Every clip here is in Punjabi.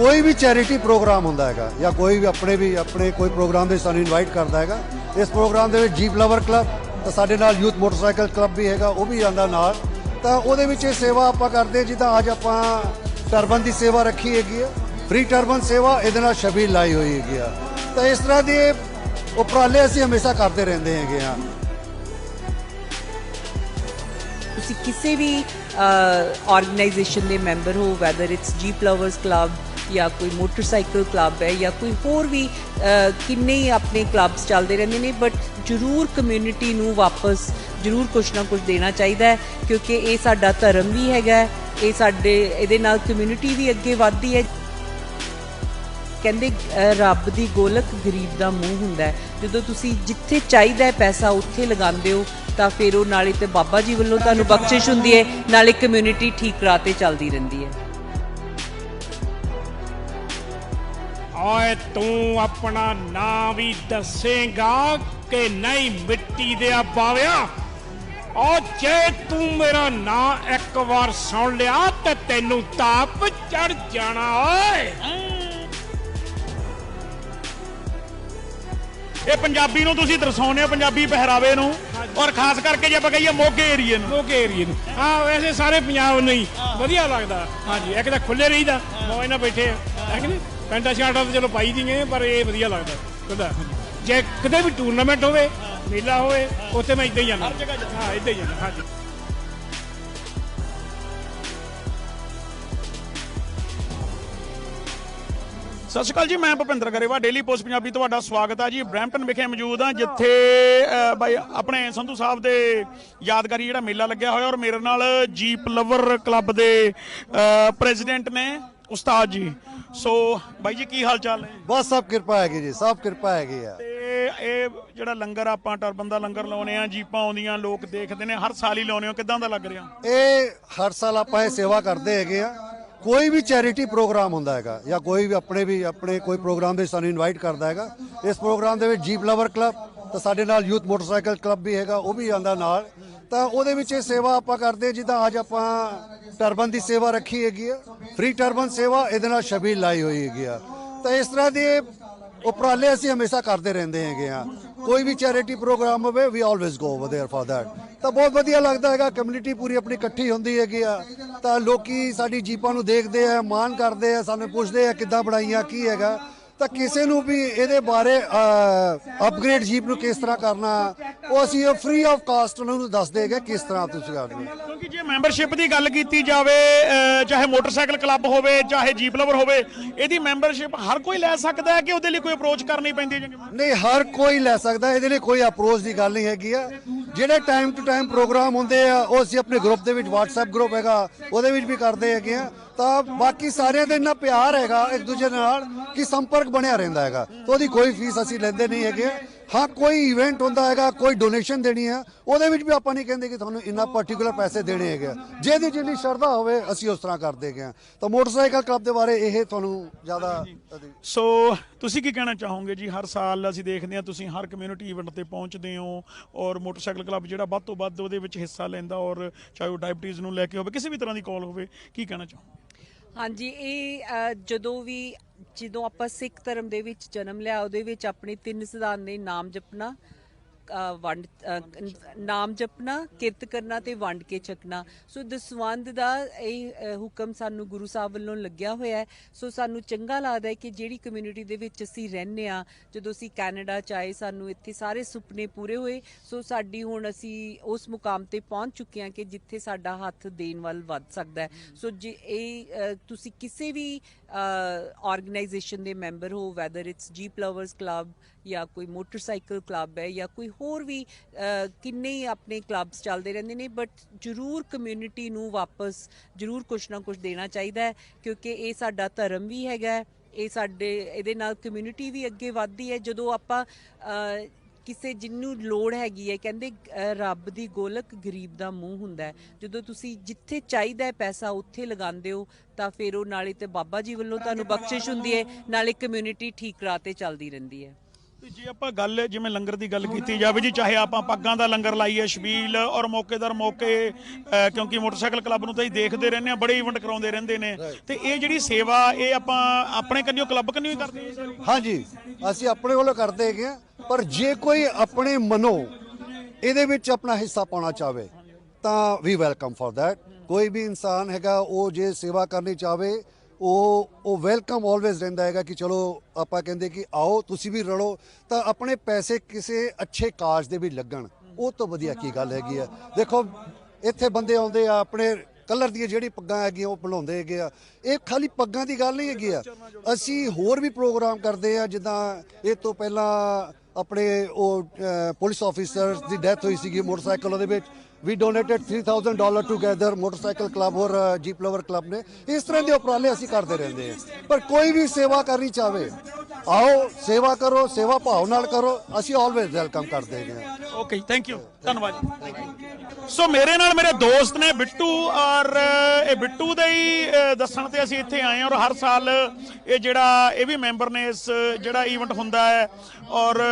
ਕੋਈ ਵੀ ਚੈਰਿਟੀ ਪ੍ਰੋਗਰਾਮ ਹੁੰਦਾ ਹੈਗਾ ਜਾਂ ਕੋਈ ਵੀ ਆਪਣੇ ਵੀ ਆਪਣੇ ਕੋਈ ਪ੍ਰੋਗਰਾਮ ਦੇ ਸਾਨੂੰ ਇਨਵਾਈਟ ਕਰਦਾ ਹੈਗਾ, ਇਸ ਪ੍ਰੋਗਰਾਮ ਦੇ ਵਿੱਚ ਜੀਪ ਲਵਰ ਕਲੱਬ ਤਾਂ ਸਾਡੇ ਨਾਲ ਯੂਥ ਮੋਟਰਸਾਈਕਲ ਕਲੱਬ ਵੀ ਹੈਗਾ, ਉਹ ਵੀ ਆਂਦਾ ਨਾਲ। ਤਾਂ ਉਹਦੇ ਵਿੱਚ ਇਹ ਸੇਵਾ ਆਪਾਂ ਕਰਦੇ ਜਿੱਦਾਂ ਅੱਜ ਆਪਾਂ ਟਰਬਨ ਦੀ ਸੇਵਾ ਰੱਖੀ ਹੈਗੀ ਆ। ਫ੍ਰੀ ਟਰਬਨ ਸੇਵਾ, ਇਹਦੇ ਨਾਲ ਸ਼ਬੀਲ ਲਾਈ ਹੋਈ ਹੈਗੀ ਆ। ਤਾਂ ਇਸ ਤਰ੍ਹਾਂ ਦੇ ਉਪਰਾਲੇ ਅਸੀਂ ਹਮੇਸ਼ਾ ਕਰਦੇ ਰਹਿੰਦੇ ਹੈਗੇ ਆ ਤੁਸੀਂ ਕਿਸੇ ਵੀ ਆਰਗੇਨਾਈਜੇਸ਼ਨ ਦੇ ਮੈਂਬਰ ਹੋ whether it's jeep lovers club ਜਾਂ ਕੋਈ ਮੋਟਰਸਾਈਕਲ ਕਲੱਬ ਹੈ ਜਾਂ ਕੋਈ ਹੋਰ ਵੀ ਕਿੰਨੇ ਹੀ ਆਪਣੇ ਕਲੱਬਸ ਚੱਲਦੇ ਰਹਿੰਦੇ ਨੇ ਬਟ ਜ਼ਰੂਰ ਕਮਿਊਨਿਟੀ ਨੂੰ ਵਾਪਸ ਜ਼ਰੂਰ ਕੁਝ ਨਾ ਕੁਝ ਦੇਣਾ ਚਾਹੀਦਾ ਹੈ, ਕਿਉਂਕਿ ਇਹ ਸਾਡਾ ਧਰਮ ਵੀ ਹੈਗਾ ਇਹ ਸਾਡੇ, ਇਹਦੇ ਨਾਲ ਕਮਿਊਨਿਟੀ ਵੀ ਅੱਗੇ ਵੱਧਦੀ ਹੈ। ਕਹਿੰਦੇ ਰੱਬ ਦੀ ਗੋਲਕ ਗਰੀਬ ਦਾ ਮੂੰਹ ਹੁੰਦਾ ਹੈ। ਜਦੋਂ ਤੁਸੀਂ ਜਿੱਥੇ ਚਾਹੀਦਾ ਹੈ ਪੈਸਾ ਉੱਥੇ ਲਗਾਉਂਦੇ ਹੋ, ਤਾਂ ਫਿਰ ਉਹ ਨਾਲੇ ਤੇ ਬਾਬਾ ਜੀ ਵੱਲੋਂ ਤੁਹਾਨੂੰ ਬਖਸ਼ਿਸ਼ ਹੁੰਦੀ ਹੈ, ਨਾਲੇ ਕਮਿਊਨਿਟੀ ਠੀਕ ਰਾਹ ਤੇ ਚੱਲਦੀ ਰਹਿੰਦੀ ਹੈ। ਓਏ ਤੂੰ ਆਪਣਾ ਨਾਂ ਵੀ ਦੱਸੇਗਾ ਕਿ ਨਹੀਂ ਮਿੱਟੀ ਦੇ ਆ ਬਾਵਿਆ ਓ ਜੇ ਤੂੰ ਮੇਰਾ ਨਾਂ ਇੱਕ ਵਾਰ ਸੁਣ ਲਿਆ ਤੇ ਤੈਨੂੰ ਤਾਪ ਚੜ ਜਾਣਾ ਓਏ। ਇਹ ਪੰਜਾਬੀ ਨੂੰ ਤੁਸੀਂ ਦਰਸਾਉਂਦੇ ਹੋ ਪੰਜਾਬੀ ਪਹਿਰਾਵੇ ਨੂੰ। ਔਰ ਖਾਸ ਕਰਕੇ ਜੇ ਆਪਾਂ ਕਹੀਏ ਮੋਗੇ ਏਰੀਏ ਨੂੰ। ਮੋਗੇ ਏਰੀਏ ਨੂੰ। ਹਾਂ ਵੈਸੇ ਸਾਰੇ ਪੰਜਾਬ ਨੂੰ ਹੀ ਵਧੀਆ ਲੱਗਦਾ। ਹਾਂਜੀ ਇੱਕ ਤਾਂ ਖੁੱਲੇ ਰਹੀਦਾ ਨਾਲ ਬੈਠੇ ਆ। ਹੈ ਕਿ ਨਹੀਂ? ਪੈਂਟਾ ਸ਼ਰਟਾਂ ਤਾਂ ਚਲੋ ਪਾਈ ਦੀਆਂ ਪਰ ਇਹ ਵਧੀਆ ਲੱਗਦਾ। ਖੁਦਾ ਜੇ ਕਿਤੇ ਵੀ ਟੂਰਨਾਮੈਂਟ ਹੋਵੇ ਮੇਲਾ ਹੋਵੇ ਉੱਥੇ ਮੈਂ ਇਦਾਂ ਹੀ ਜਾਣਾ ਹਾਂ ਇਦਾਂ ਹੀ ਜਾਣਾ ਹਾਂਜੀ। ਸਤਿ ਸ਼੍ਰੀ ਅਕਾਲ ਜੀ ਮੈਂ ਭੁਪਿੰਦਰ ਗਰੇਵਾ ਡੇਲੀ ਪੋਸਟ ਪੰਜਾਬੀ ਤੁਹਾਡਾ ਸਵਾਗਤ ਹੈ ਜੀ। ਬ੍ਰੈਂਪਟਨ ਵਿਖੇ ਮੌਜੂਦ ਹਾਂ ਜਿੱਥੇ ਬਾਈ ਆਪਣੇ ਸੰਧੂ ਸਾਹਿਬ ਦੇ ਯਾਦਗਾਰੀ ਜਿਹੜਾ ਮੇਲਾ ਲੱਗਿਆ ਹੋਇਆ ਔਰ ਮੇਰੇ ਨਾਲ ਜੀਪ ਲਵਰ ਕਲੱਬ ਦੇ ਪ੍ਰੈਜ਼ੀਡੈਂਟ ਨੇ ਉਸਤਾਦ ਜੀ। ਸੋ ਬਾਈ ਜੀ ਕੀ ਹਾਲ ਚਾਲ ਨੇ? ਬਸ ਸਭ ਕਿਰਪਾ ਹੈਗੀ ਜੀ ਸਭ ਕਿਰਪਾ ਹੈਗੀ ਆ। ਤੇ ਇਹ ਜਿਹੜਾ ਲੰਗਰ ਆਪਾਂ ਟਰਬਨ ਦਾ ਲੰਗਰ ਲਾਉਨੇ ਆ ਜੀਪਾਂ ਆਉਂਦੀਆਂ ਲੋਕ ਦੇਖਦੇ ਨੇ ਹਰ ਸਾਲ ਹੀ ਲਾਉਨੇ ਹੋ ਕਿਦਾਂ ਦਾ ਲੱਗ ਰਿਹਾ? ਇਹ ਹਰ ਸਾਲ ਆਪਾਂ ਇਹ ਸੇਵਾ ਕਰਦੇ ਹੈਗੇ ਆ। ਕੋਈ ਵੀ ਚੈਰਿਟੀ ਪ੍ਰੋਗਰਾਮ ਹੁੰਦਾ ਹੈਗਾ ਜਾਂ ਕੋਈ ਵੀ ਆਪਣੇ ਵੀ ਆਪਣੇ ਕੋਈ ਪ੍ਰੋਗਰਾਮ ਦੇ ਸਾਨੂੰ ਇਨਵਾਈਟ ਕਰਦਾ ਹੈਗਾ ਇਸ ਪ੍ਰੋਗਰਾਮ ਦੇ ਵਿੱਚ ਜੀਪ ਲਵਰ ਕਲੱਬ ਤਾਂ ਸਾਡੇ ਨਾਲ ਯੂਥ ਮੋਟਰਸਾਈਕਲ ਕਲੱਬ ਵੀ ਹੈਗਾ, ਉਹ ਵੀ ਆਂਦਾ ਨਾਲ। ਤਾਂ ਉਹਦੇ ਵਿੱਚ ਇਹ ਸੇਵਾ ਆਪਾਂ ਕਰਦੇ, ਜਿੱਦਾਂ ਅੱਜ ਆਪਾਂ ਟਰਬਨ ਦੀ ਸੇਵਾ ਰੱਖੀ ਹੈਗੀ ਆ। ਫ੍ਰੀ ਟਰਬਨ ਸੇਵਾ, ਇਹਦੇ ਨਾਲ ਸ਼ਬੀਲ ਲਾਈ ਹੋਈ ਹੈਗੀ ਆ। ਤਾਂ ਇਸ ਤਰ੍ਹਾਂ ਦੇ ਉਪਰਾਲੇ ਅਸੀਂ ਹਮੇਸ਼ਾ ਕਰਦੇ ਰਹਿੰਦੇ ਹੈਗੇ ਆ। ਕੋਈ ਵੀ ਚੈਰਿਟੀ ਪ੍ਰੋਗਰਾਮ ਹੋਵੇ we always go over there for that ਤਾਂ ਬਹੁਤ ਵਧੀਆ ਲੱਗਦਾ ਹੈਗਾ ਕਮਿਊਨਿਟੀ ਪੂਰੀ ਆਪਣੀ ਇਕੱਠੀ ਹੁੰਦੀ ਹੈਗੀ ਆ। ਤਾਂ ਲੋਕੀ ਸਾਡੀ ਜੀਪਾਂ ਨੂੰ ਦੇਖਦੇ ਆ, ਮਾਣ ਕਰਦੇ ਆ, ਸਾਨੂੰ ਪੁੱਛਦੇ ਆ, ਕਿੱਦਾਂ ਬਣਾਈਆਂ, ਕੀ ਹੈਗਾ। ਤਾਂ ਕਿਸੇ ਨੂੰ ਵੀ ਇਹਦੇ ਬਾਰੇ ਅਪਗ੍ਰੇਡ ਜੀਪ ਨੂੰ ਕਿਸ ਤਰ੍ਹਾਂ ਕਰਨਾ ਉਹ ਅਸੀਂ ਫ੍ਰੀ ਆਫ ਕਾਸਟ ਉਹਨਾਂ ਨੂੰ ਦੱਸਦੇ ਹੈਗੇ ਕਿਸ ਤਰ੍ਹਾਂ ਤੁਸੀਂ ਕਰਦੇ ਹੋ। ਕਿਉਂਕਿ ਜੇ ਮੈਂਬਰਸ਼ਿਪ ਦੀ ਗੱਲ ਕੀਤੀ ਜਾਵੇ ਚਾਹੇ ਮੋਟਰਸਾਈਕਲ ਕਲੱਬ ਹੋਵੇ ਚਾਹੇ ਜੀਪ ਲਵਰ ਹੋਵੇ ਇਹਦੀ ਮੈਂਬਰਸ਼ਿਪ ਹਰ ਕੋਈ ਲੈ ਸਕਦਾ ਹੈ ਕਿ ਉਹਦੇ ਲਈ ਕੋਈ ਅਪਰੋਚ ਕਰਨੀ ਪੈਂਦੀ ਹੈ ਨਹੀਂ ਹਰ ਕੋਈ ਲੈ ਸਕਦਾ ਇਹਦੇ ਲਈ ਕੋਈ ਅਪਰੋਚ ਦੀ ਗੱਲ ਨਹੀਂ ਹੈਗੀ ਆ। ਜਿਹੜੇ ਟਾਈਮ ਟੂ ਟਾਈਮ ਪ੍ਰੋਗਰਾਮ ਹੁੰਦੇ ਆ ਉਹ ਅਸੀਂ ਆਪਣੇ ਗਰੁੱਪ ਦੇ ਵਿੱਚ WhatsApp ਗਰੁੱਪ ਹੈਗਾ ਉਹਦੇ ਵਿੱਚ ਵੀ ਕਰਦੇ ਹੈਗੇ ਆ। ਤਾਂ ਬਾਕੀ ਸਾਰਿਆਂ ਦਾ ਇੰਨਾ ਪਿਆਰ ਹੈਗਾ ਇੱਕ ਦੂਜੇ ਨਾਲ ਕਿ ਸੰਪਰਕ ਬਣਿਆ ਰਹਿੰਦਾ ਹੈਗਾ। ਤਾਂ ਉਹਦੀ ਕੋਈ ਫੀਸ ਅਸੀਂ ਲੈਂਦੇ ਨਹੀਂ ਹੈਗੇ। ਹਾਂ ਕੋਈ ਇਵੈਂਟ ਹੁੰਦਾ ਹੈਗਾ ਕੋਈ ਡੋਨੇਸ਼ਨ ਦੇਣੀ ਹੈ ਉਹਦੇ ਵਿੱਚ ਵੀ ਆਪਾਂ ਨਹੀਂ ਕਹਿੰਦੇ ਕਿ ਤੁਹਾਨੂੰ ਇੰਨਾ ਪਾਰਟਿਕੂਲਰ ਪੈਸੇ ਦੇਣੇ ਹੈਗੇ। ਜਿਹਦੀ ਜਿੰਨੀ ਸ਼ਰਧਾ ਹੋਵੇ ਅਸੀਂ ਉਸ ਤਰ੍ਹਾਂ ਕਰਦੇ ਆ ਤਾਂ ਮੋਟਰਸਾਈਕਲ ਕਲੱਬ ਦੇ ਬਾਰੇ ਇਹ ਤੁਹਾਨੂੰ ਜ਼ਿਆਦਾ ਸੋ ਤੁਸੀਂ ਕੀ ਕਹਿਣਾ ਚਾਹੋਗੇ ਜੀ? ਹਰ ਸਾਲ ਅਸੀਂ ਦੇਖਦੇ ਹਾਂ ਤੁਸੀਂ ਹਰ ਕਮਿਊਨਿਟੀ ਇਵੈਂਟ ਤੇ ਪਹੁੰਚਦੇ ਹੋ ਔਰ ਮੋਟਰਸਾਈਕਲ ਕਲੱਬ ਜਿਹੜਾ ਵੱਧ ਤੋਂ ਵੱਧ ਉਹਦੇ ਵਿੱਚ ਹਿੱਸਾ ਲੈਂਦਾ ਔਰ ਚਾਹੇ ਉਹ ਡਾਇਬਟੀਜ਼ ਨੂੰ ਲੈ ਕੇ ਹੋਵੇ ਕਿਸੇ ਵੀ ਤਰ੍ਹਾਂ ਦੀ ਕਾਲ ਹੋਵੇ ਕੀ ਕਹਿਣਾ ਚਾਹੋਗੇ? ਹਾਂਜੀ, ਇਹ ਜਦੋਂ ਵੀ ਜਦੋਂ ਆਪਾਂ ਸਿੱਖ ਧਰਮ ਦੇ ਵਿੱਚ ਜਨਮ ਲਿਆ, ਉਹਦੇ ਵਿੱਚ ਆਪਣੇ ਤਿੰਨ ਸਿਧਾਂਤ ਨੇ, ਨਾਮ ਜਪਣਾ ਵੰਡ ਨਾਮ ਜਪਣਾ, ਕਿਰਤ ਕਰਨਾ ਤੇ ਵੰਡ ਕੇ ਛਕਣਾ। ਸੋ ਦਸਵੰਦ ਦਾ ਇਹ ਹੁਕਮ ਸਾਨੂੰ ਗੁਰੂ ਸਾਹਿਬ ਵੱਲੋਂ ਲੱਗਿਆ ਹੋਇਆ ਹੈ। ਸੋ ਸਾਨੂੰ ਚੰਗਾ ਲੱਗਦਾ ਹੈ ਕਿ ਜਿਹੜੀ ਕਮਿਊਨਿਟੀ ਦੇ ਵਿੱਚ ਅਸੀਂ ਰਹਿੰਦੇ ਆ ਜਦੋਂ ਅਸੀਂ ਕੈਨੇਡਾ ਚ ਆਏ, ਸਾਨੂੰ ਇੱਥੇ ਸਾਰੇ ਸੁਪਨੇ ਪੂਰੇ ਹੋਏ। ਸੋ ਸਾਡੀ ਹੁਣ ਅਸੀਂ ਉਸ ਮੁਕਾਮ ਤੇ ਪਹੁੰਚ ਚੁੱਕੇ ਹਾਂ ਕਿ ਜਿੱਥੇ ਸਾਡਾ ਹੱਥ ਦੇਣ ਵੱਲ ਵੱਧ ਸਕਦਾ ਹੈ। ਸੋ ਜੇ ਇਹ ਤੁਸੀਂ ਕਿਸੇ ਵੀ ਆਰਗੇਨਾਈਜੇਸ਼ਨ ਦੇ ਮੈਂਬਰ ਹੋ whether it's jeep lovers club ਜਾਂ ਕੋਈ ਮੋਟਰਸਾਈਕਲ ਕਲੱਬ ਹੈ ਜਾਂ ਕੋਈ ਹੋਰ ਵੀ ਕਿੰਨੇ ਹੀ ਆਪਣੇ ਕਲੱਬਸ ਚੱਲਦੇ ਰਹਿੰਦੇ ਨੇ ਬਟ ਜ਼ਰੂਰ ਕਮਿਊਨਿਟੀ ਨੂੰ ਵਾਪਸ ਜ਼ਰੂਰ ਕੁਝ ਨਾ ਕੁਝ ਦੇਣਾ ਚਾਹੀਦਾ ਹੈ ਕਿਉਂਕਿ ਇਹ ਸਾਡਾ ਧਰਮ ਵੀ ਹੈਗਾ ਇਹ ਸਾਡੇ ਇਹਦੇ ਨਾਲ ਕਮਿਊਨਿਟੀ ਵੀ ਅੱਗੇ ਵੱਧਦੀ ਹੈ। ਜਦੋਂ ਆਪਾਂ ਕਿਸੇ ਜਿੰਨੂੰ ਲੋੜ ਹੈਗੀ ਹੈ ਕਹਿੰਦੇ ਰੱਬ ਦੀ ਗੋਲਕ ਗਰੀਬ ਦਾ ਮੂੰਹ ਹੁੰਦਾ ਹੈ ਜਦੋਂ ਤੁਸੀਂ ਜਿੱਥੇ ਚਾਹੀਦਾ ਹੈ ਪੈਸਾ ਉੱਥੇ ਲਗਾਉਂਦੇ ਹੋ ਤਾਂ ਫਿਰ ਉਹ ਨਾਲੇ ਤੇ ਬਾਬਾ ਜੀ ਵੱਲੋਂ ਤੁਹਾਨੂੰ ਬਖਸ਼ਿਸ਼ ਹੁੰਦੀ ਹੈ ਨਾਲੇ ਕਮਿਊਨਿਟੀ ਠੀਕ ਰਾਹ ਤੇ ਚੱਲਦੀ ਰਹਿੰਦੀ ਹੈ। ਤੇ ਜੇ ਆਪਾਂ ਗੱਲ ਜਿਵੇਂ ਲੰਗਰ ਦੀ ਗੱਲ ਕੀਤੀ ਜਾਵੇ ਜੀ ਚਾਹੇ ਆਪਾਂ ਪੱਗਾਂ ਦਾ ਲੰਗਰ ਲਾਈਏ ਸ਼ਬੀਲ ਔਰ ਮੌਕੇਦਾਰ ਮੌਕੇ ਕਿਉਂਕਿ ਮੋਟਰਸਾਈਕਲ ਕਲੱਬ ਨੂੰ ਤਾਂ ਹੀ ਦੇਖਦੇ ਰਹਿੰਦੇ ਆ ਬੜੇ ਇਵੈਂਟ ਕਰਾਉਂਦੇ ਰਹਿੰਦੇ ਨੇ। ਤੇ ਇਹ ਜਿਹੜੀ ਸੇਵਾ ਇਹ ਆਪਾਂ ਆਪਣੇ ਕੰਨਿਓ ਕਲੱਬ ਕੰਨਿਓ ਹੀ ਕਰਦੇ ਹਾਂ ਹਾਂਜੀ ਅਸੀਂ ਆਪਣੇ ਵੱਲੋਂ ਕਰਦੇ ਹੈਗੇ ਆ ਪਰ ਜੇ ਕੋਈ ਆਪਣੇ ਮਨੋਂ ਇਹਦੇ ਵਿੱਚ ਆਪਣਾ ਹਿੱਸਾ ਪਾਉਣਾ ਚਾਹਵੇ ਤਾਂ ਵੀ ਵੈਲਕਮ ਫॉर ਦੈਟ ਕੋਈ ਵੀ ਇਨਸਾਨ ਹੈਗਾ ਉਹ ਜੇ ਸੇਵਾ ਕਰਨੀ ਚਾਹਵੇ ਉਹ ਉਹ ਵੈਲਕਮ ਆਲਵੇਜ਼ ਰਹਿੰਦਾ ਹੈਗਾ ਕਿ ਚਲੋ ਆਪਾਂ ਕਹਿੰਦੇ ਕਿ ਆਓ, ਤੁਸੀਂ ਵੀ ਰਲੋ, ਤਾਂ ਆਪਣੇ ਪੈਸੇ ਕਿਸੇ ਅੱਛੇ ਕਾਜ ਦੇ ਵੀ ਲੱਗਣ। ਉਹ ਤੋਂ ਵਧੀਆ ਕੀ ਗੱਲ ਹੈਗੀ ਆ। ਦੇਖੋ, ਇੱਥੇ ਬੰਦੇ ਆਉਂਦੇ ਆ, ਆਪਣੇ ਕਲਰ ਦੀਆਂ ਜਿਹੜੀ ਪੱਗਾਂ ਹੈਗੀਆਂ, ਉਹ ਬਣਾਉਂਦੇ ਹੈਗੇ ਆ। ਇਹ ਖਾਲੀ ਪੱਗਾਂ ਦੀ ਗੱਲ ਨਹੀਂ ਹੈਗੀ ਆ। ਅਸੀਂ ਹੋਰ ਵੀ ਪ੍ਰੋਗਰਾਮ ਕਰਦੇ ਆ, ਜਿੱਦਾਂ ਇਹ ਤੋਂ ਪਹਿਲਾਂ ਆਪਣੇ ਉਹ ਪੁਲਿਸ ਆਫੀਸਰ ਦੀ ਡੈਥ ਹੋਈ ਸੀਗੀ ਮੋਟਰਸਾਈਕਲ ਉਹਦੇ ਵਿੱਚ। ਵੀ donated 3000 dollar together motorcycle club ਔਰ ਜੀਪ ਲਵਰ ਕਲੱਬ ਨੇ। ਇਸ ਤਰ੍ਹਾਂ ਦੇ ਉਪਰਾਲੇ ਅਸੀਂ ਕਰਦੇ ਰਹਿੰਦੇ ਹਾਂ। ਪਰ ਕੋਈ ਵੀ ਸੇਵਾ ਕਰਨੀ ਚਾਹਵੇ, ਆਓ, ਸੇਵਾ ਕਰੋ, ਸੇਵਾ ਭਾਵ ਨਾਲ ਕਰੋ, ਅਸੀਂ ਆਲਵੇਜ਼ ਵੈਲਕਮ ਕਰਦੇ ਹਾਂ। ਓਕੇ ਥੈਂਕ ਯੂ ਧੰਨਵਾਦ ਜੀ। ਸੋ ਮੇਰੇ ਨਾਲ ਮੇਰੇ ਦੋਸਤ ਨੇ ਬਿੱਟੂ ਔਰ, ਇਹ ਬਿੱਟੂ ਦੇ ਹੀ ਦੱਸਣ ਤੇ ਅਸੀਂ ਇੱਥੇ ਆਏ ਹਾਂ ਔਰ ਹਰ ਸਾਲ ਇਹ ਜਿਹੜਾ, ਇਹ ਵੀ ਮੈਂਬਰ ਨੇ ਇਸ, ਜਿਹੜਾ ਈਵੈਂਟ ਹੁੰਦਾ ਹੈ। ਔਰ,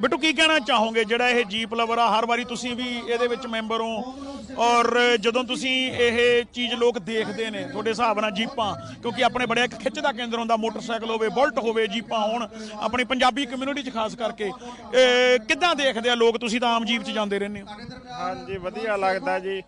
ਬਿੱਟੂ, ਕੀ ਕਹਿਣਾ ਚਾਹੋਗੇ? ਜਿਹੜਾ ਇਹ ਜੀਪ ਲਵਰ ਆ, ਹਰ ਵਾਰੀ ਤੁਸੀਂ ਵੀ ਇਹਦੇ ਵਿੱਚ ਮੈਂਬਰ ਹੋ। ਔਰ, ਜਦੋਂ ਤੁਸੀਂ ਇਹ ਚੀਜ਼ ਲੋਕ ਦੇਖਦੇ ਨੇ, ਤੁਹਾਡੇ ਹਿਸਾਬ ਨਾਲ ਜੀਪਾਂ ਕਿਉਂਕਿ ਆਪਣੇ ਬੜੇ ਇੱਕ ਖਿੱਚ ਦਾ ਕੇਂਦਰ ਹੁੰਦਾ, ਮੋਟਰਸਾਈਕਲ ਹੋਵੇ, ਬੁਲਟ ਹੋਵੇ ਜੀਪਾਂ ਹੋਣ, ਆਪਣੀ ਪੰਜਾਬੀ ਕਮਿਊਨਿਟੀ 'ਚ ਖਾਸ ਕਰਕੇ ਕਿੱਦਾਂ ਦੇਖਦੇ ਆ ਲੋਕ ਤੁਸੀਂ ਤਾਂ ਆਮ ਜੀਪ 'ਚ ਜਾਂਦੇ ਰਹਿੰਦੇ ਹੋ? ਹਾਂਜੀ, ਵਧੀਆ ਲੱਗਦਾ ਜੀ।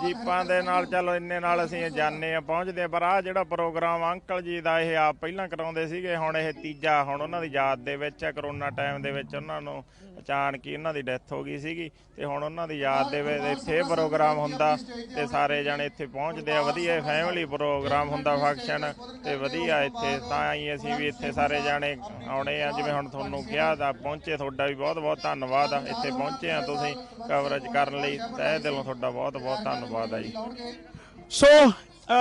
ਜੀਪਾਂ ਦੇ ਨਾਲ ਚਲੋ, ਇੰਨੇ ਨਾਲ ਅਸੀਂ ਜਾਂਦੇ ਆ ਪਹੁੰਚਦੇ ਆ ਪਰ ਆ ਜਿਹੜਾ ਪ੍ਰੋਗਰਾਮ ਅੰਕਲ ਜੀ ਦਾ ਇਹ ਆਪ ਪਹਿਲਾਂ ਕਰਾਉਂਦੇ ਸੀਗੇ, ਹੁਣ ਇਹ ਤੀਜਾ, ਹੁਣ ਉਹਨਾਂ ਦੀ ਯਾਦ ਦੇ ਵਿੱਚ ਆ, ਕਰੋਨਾ ਟਾਈਮ ਦੇ ਵਿੱਚ ਉਹਨਾਂ ਨੂੰ ਅਚਾਨਕ ਹੀ ਉਹਨਾਂ ਦੀ ਡੈਥ ਹੋ ਗਈ ਸੀਗੀ ਤੇ ਹੁਣ ਉਹਨਾਂ ਦੀ ਯਾਦ ਦੇ ਵਿੱਚ ਇੱਥੇ ਪ੍ਰੋਗਰਾਮ ਹੁੰਦਾ ਤੇ ਸਾਰੇ ਜਣੇ ਇੱਥੇ ਪਹੁੰਚਦੇ ਆ। ਵਧੀਆ ਫੈਮਿਲੀ ਪ੍ਰੋਗਰਾਮ ਹੁੰਦਾ ਫੰਕਸ਼ਨ ਤੇ ਵਧੀਆ ਇੱਥੇ। ਤਾਂ ਹੀ ਅਸੀਂ ਵੀ ਇੱਥੇ ਸਾਰੇ ਜਾਣੇ ਆਉਣੇ ਆ। ਜਿਵੇਂ ਹੁਣ ਤੁਹਾਨੂੰ ਕਿਹਾ ਦਾ ਪਹੁੰਚੇ, ਤੁਹਾਡਾ ਵੀ ਬਹੁਤ ਬਹੁਤ ਧੰਨਵਾਦ ਇੱਥੇ ਪਹੁੰਚੇ ਆ, ਤੁਸੀਂ ਕਵਰੇਜ ਕਰਨ ਲਈ ਤਹਿ ਦਿਲੋਂ ਤੁਹਾਡਾ ਬਹੁਤ ਬਹੁਤ ਧੰਨਵਾਦ ਹੈ ਜੀ। ਸੋ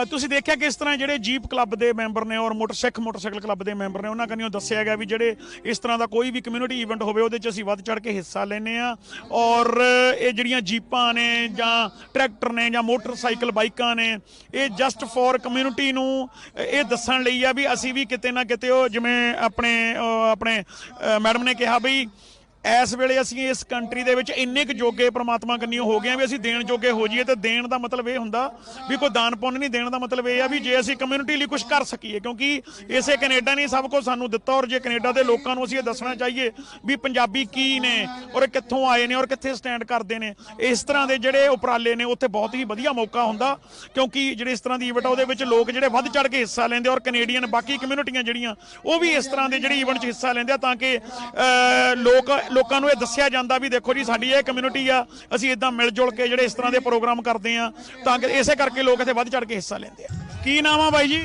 ਤੁਸੀਂ ਦੇਖਿਆ ਕਿਸ ਤਰ੍ਹਾਂ ਜਿਹੜੇ ਜੀਪ ਕਲੱਬ ਦੇ ਮੈਂਬਰ ਨੇ ਔਰ ਮੋਟਰਸਾਈਕਲ ਮੋਟਰਸਾਈਕਲ ਕਲੱਬ ਦੇ ਮੈਂਬਰ ਨੇ, ਉਹਨਾਂ ਕੰਨਿਓ ਦੱਸਿਆ ਗਿਆ ਵੀ ਜਿਹੜੇ ਇਸ ਤਰ੍ਹਾਂ ਦਾ ਕੋਈ ਵੀ ਕਮਿਊਨਿਟੀ ਇਵੈਂਟ ਹੋਵੇ, ਉਹਦੇ 'ਚ ਅਸੀਂ ਵੱਧ ਚੜ ਕੇ ਹਿੱਸਾ ਲੈਨੇ ਆ ਔਰ ਇਹ ਜਿਹੜੀਆਂ ਜੀਪਾਂ ਨੇ ਜਾਂ ਟਰੈਕਟਰ ਨੇ ਜਾਂ ਮੋਟਰਸਾਈਕਲ ਬਾਈਕਾਂ ਨੇ, ਇਹ ਜਸਟ ਫॉर ਕਮਿਊਨਿਟੀ ਨੂੰ ਇਹ ਦੱਸਣ ਲਈ ਆ ਵੀ ਅਸੀਂ ਵੀ ਕਿਤੇ ਨਾ ਕਿਤੇ ਉਹ ਜਿਵੇਂ ਆਪਣੇ ਆਪਣੇ ਮੈਡਮ ਨੇ ਕਿਹਾ ਬਈ ਇਸ ਵੇਲੇ ਅਸੀਂ ਇਸ ਕੰਟਰੀ ਦੇ ਵਿੱਚ ਇੰਨੇ ਕੁ ਜੋਗੇ ਪ੍ਰਮਾਤਮਾ ਕੰਨੀਓ ਹੋ ਗਏ ਆ ਵੀ ਅਸੀਂ ਦੇਣ ਜੋਗੇ ਹੋ ਜਾਈਏ ਤੇ ਦੇਣ ਦਾ ਮਤਲਬ ਇਹ ਹੁੰਦਾ ਵੀ ਕੋਈ ਦਾਨ ਪੁੰਨ ਨਹੀਂ, ਦੇਣ ਦਾ ਮਤਲਬ ਇਹ ਆ ਵੀ ਜੇ ਅਸੀਂ ਕਮਿਊਨਿਟੀ ਲਈ ਕੁਝ ਕਰ ਸਕੀਏ, ਕਿਉਂਕਿ ਇਸੇ ਕੈਨੇਡਾ ਨੇ ਸਭ ਕੁਝ ਸਾਨੂੰ ਦਿੱਤਾ ਔਰ ਜੇ ਕੈਨੇਡਾ ਦੇ ਲੋਕਾਂ ਨੂੰ ਅਸੀਂ ਇਹ ਦੱਸਣਾ ਚਾਹੀਏ ਵੀ ਪੰਜਾਬੀ ਕੀ ਨੇ ਔਰ ਇਹ ਕਿੱਥੋਂ ਆਏ ਨੇ ਔਰ ਕਿੱਥੇ ਸਟੈਂਡ ਕਰਦੇ ਨੇ, ਇਸ ਤਰ੍ਹਾਂ ਦੇ ਜਿਹੜੇ ਉਪਰਾਲੇ ਨੇ ਉੱਥੇ ਬਹੁਤ ਹੀ ਵਧੀਆ ਮੌਕਾ ਹੁੰਦਾ, ਕਿਉਂਕਿ ਜਿਹੜੇ ਇਸ ਤਰ੍ਹਾਂ ਦੀ ਇਵੈਂਟ ਆ, ਉਹਦੇ ਵਿੱਚ ਲੋਕ ਜਿਹੜੇ ਵੱਧ ਚੜ ਕੇ ਹਿੱਸਾ ਲੈਂਦੇ ਔਰ ਕੈਨੇਡੀਅਨ ਬਾਕੀ ਕਮਿਊਨਿਟੀਆਂ ਜਿਹੜੀਆਂ, ਉਹ ਵੀ ਇਸ ਤਰ੍ਹਾਂ ਦੇ ਜਿਹੜੇ ਇਵੈਂਟ 'ਚ ਹਿੱਸਾ ਲੈਂਦੇ ਆ ਤਾਂ ਕਿ ਲੋਕ ਲੋਕਾਂ ਨੂੰ ਇਹ ਦੱਸਿਆ ਜਾਂਦਾ ਵੀ ਦੇਖੋ ਜੀ ਸਾਡੀ ਇਹ ਕਮਿਊਨਿਟੀ ਆ ਅਸੀਂ ਇਦਾਂ ਮਿਲ ਜੁਲ ਕੇ ਜਿਹੜੇ ਇਸ ਤਰ੍ਹਾਂ ਦੇ ਪ੍ਰੋਗਰਾਮ ਕਰਦੇ ਆ ਤਾਂ ਕਿ ਇਸੇ ਕਰਕੇ ਲੋਕ ਇੱਥੇ ਵੱਧ ਚੜ ਕੇ ਹਿੱਸਾ ਲੈਂਦੇ ਆ। ਕੀ ਨਾਮ ਆ ਬਾਈ ਜੀ?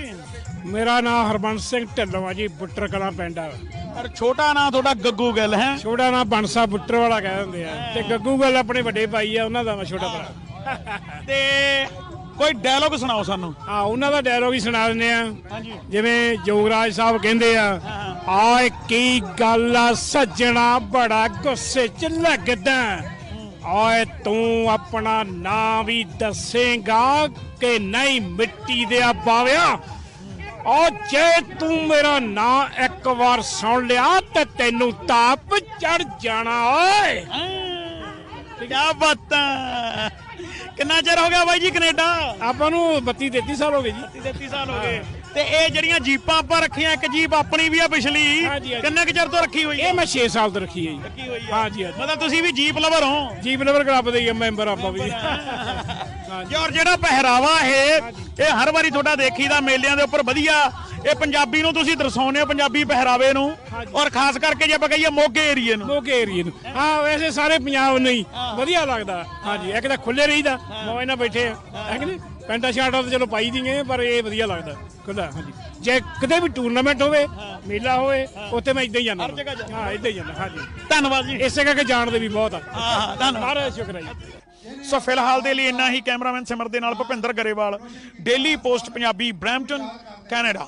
ਮੇਰਾ ਨਾਮ ਹਰਬੰਸ ਸਿੰਘ ਢਿੱਲੋਂ ਆ ਜੀ ਬੁੱਟਰ ਕਲਾਂ ਪਿੰਡ ਆ। ਔਰ ਛੋਟਾ ਨਾਂ ਤੁਹਾਡਾ ਗੱਗੂ ਗਿੱਲ ਹੈ? ਛੋਟਾ ਨਾਮ ਬੰਸਾ ਬੁੱਟਰ ਵਾਲਾ ਕਹਿ ਦਿੰਦੇ ਆ। ਤੇ ਗੱਗੂ ਗੱਲ ਆਪਣੇ ਵੱਡੇ ਭਾਈ ਆ ਉਹਨਾਂ ਦਾ ਮੈਂ ਛੋਟਾ ਭਰਾ। ਤੇ ਕੋਈ ਡਾਇਲੋਗ ਸੁਣਾਓ ਸਾਨੂੰ? ਆ ਉਹਨਾਂ ਦਾ ਡਾਇਲੋਗ ਹੀ ਸੁਣਾ ਦਿੰਦੇ ਆ। ਜਿਵੇਂ ਜੋਗਰਾਜ ਸਾਹਿਬ ਕਹਿੰਦੇ ਆ ਆਏ ਕੀ ਗੱਲ ਆ ਸੱਜਣਾ ਬੜਾ ਗੁੱਸੇ ਚ ਲੱਗਦਾ। ਓਏ ਤੂੰ ਆਪਣਾ ਨਾਂ ਵੀ ਦੱਸੇਗਾ ਕਿ ਨਹੀਂ ਮਿੱਟੀ ਦੇ ਆ ਬਾਵਿਆ ਓ ਜੇ ਤੂੰ ਮੇਰਾ ਨਾਂ ਇੱਕ ਵਾਰ ਸੁਣ ਲਿਆ ਤੇ ਤੈਨੂੰ ਤਾਪ ਚੜ ਜਾਣਾ ਓਏ। ਕੀ ਬਾਤਾਂ ਕਿੰਨਾ ਚਿਰ ਹੋ ਗਿਆ ਬਾਈ ਜੀ ਕੈਨੇਡਾ? ਆਪਾਂ ਨੂੰ 32 33 ਸਾਲ ਹੋ ਗਏ ਜੀ। 33 ਸਾਲ ਹੋ ਗਏ। ਤੇ ਇਹ ਜਿਹੜੀਆਂ ਜੀਪਾਂ ਆਪਾਂ ਰੱਖੀਆਂ ਇੱਕ ਜੀਪ ਆਪਣੀ ਵੀ ਆ ਪਿਛਲੀ ਹਾਂਜੀ, ਹਾਂਜੀ। ਕਿੰਨੇ ਕੁ ਚਿਰ ਤੋਂ ਰੱਖੀ ਹੋਈ ਇਹ ਮੈਂ 6 ਸਾਲ ਤੋਂ ਰੱਖੀ ਹੈ ਜੀ। ਰੱਖੀ ਹੋਈ ਆ। ਹਾਂਜੀ ਹਾਂਜੀ। ਮਤਲਬ ਤੁਸੀਂ ਵੀ ਜੀਪ ਲਵਰ ਹੋ? ਜੀਪ ਨੰਬਰ ਕਲੱਬ ਦੇ ਹੀ ਆ ਮੈਂਬਰ ਆਪਾਂ ਵੀ। ਜੀ ਔਰ ਜਿਹੜਾ ਪਹਿਰਾਵਾ ਇਹ ਇਹ ਹਰ ਵਾਰੀ ਤੁਹਾਡਾ ਦੇਖੀਦਾ ਮੇਲਿਆਂ ਦੇ ਉੱਪਰ ਵਧੀਆ। ਇਹ ਪੰਜਾਬੀ ਨੂੰ ਤੁਸੀਂ ਦਰਸਾਉਂਦੇ ਹੋ ਪੰਜਾਬੀ ਪਹਿਰਾਵੇ ਨੂੰ। ਔਰ ਖਾਸ ਕਰਕੇ ਜੇ ਆਪਾਂ ਕਹੀਏ ਮੋਗੇ ਏਰੀਏ ਨੂੰ। ਮੋਗੇ ਏਰੀਏ ਨੂੰ। ਹਾਂ ਵੈਸੇ ਸਾਰੇ ਪੰਜਾਬ ਨਹੀਂ ਵਧੀਆ ਲੱਗਦਾ। ਹਾਂਜੀ ਇੱਕ ਤਾਂ ਖੁੱਲੇ ਰਹੀਦਾ ਮੌਜ ਨਾਲ ਬੈਠੇ ਆ। ਹੈ ਕਿ ਨਹੀਂ? ਪੈਂਟਾ ਸ਼ਰਟਾਂ ਤਾਂ ਚਲੋ ਪਾਈ ਦੀਆਂ ਪਰ ਇਹ ਵਧੀਆ ਲੱਗਦਾ। ਖੁੱਲਾ ਹਾਂਜੀ। ਜੇ ਕਿਤੇ ਵੀ ਟੂਰਨਾਮੈਂਟ ਹੋਵੇ ਮੇਲਾ ਹੋਵੇ ਉੱਥੇ ਮੈਂ ਇਦਾਂ ਹੀ ਜਾਂਦਾ। ਹਾਂ ਇਦਾਂ ਹੀ ਜਾਂਦਾ ਹਾਂਜੀ। ਧੰਨਵਾਦ ਜੀ। ਇਸੇ ਕਰਕੇ ਜਾਣ ਦੇ ਵੀ ਬਹੁਤ ਆ। ਹਾਂ ਹਾਂ ਧੰਨਵਾਦ। ਮਹਾਰਾਜ ਸ਼ੁਕਰ ਹੈ ਜੀ। ਸੋ ਫਿਲਹਾਲ ਦੇ ਲਈ ਇੰਨਾ ਹੀ ਕੈਮਰਾਮੈਨ ਸਿਮਰ ਦੇ ਨਾਲ Bhupinder Grewal Daily Post Punjabi Brampton Canada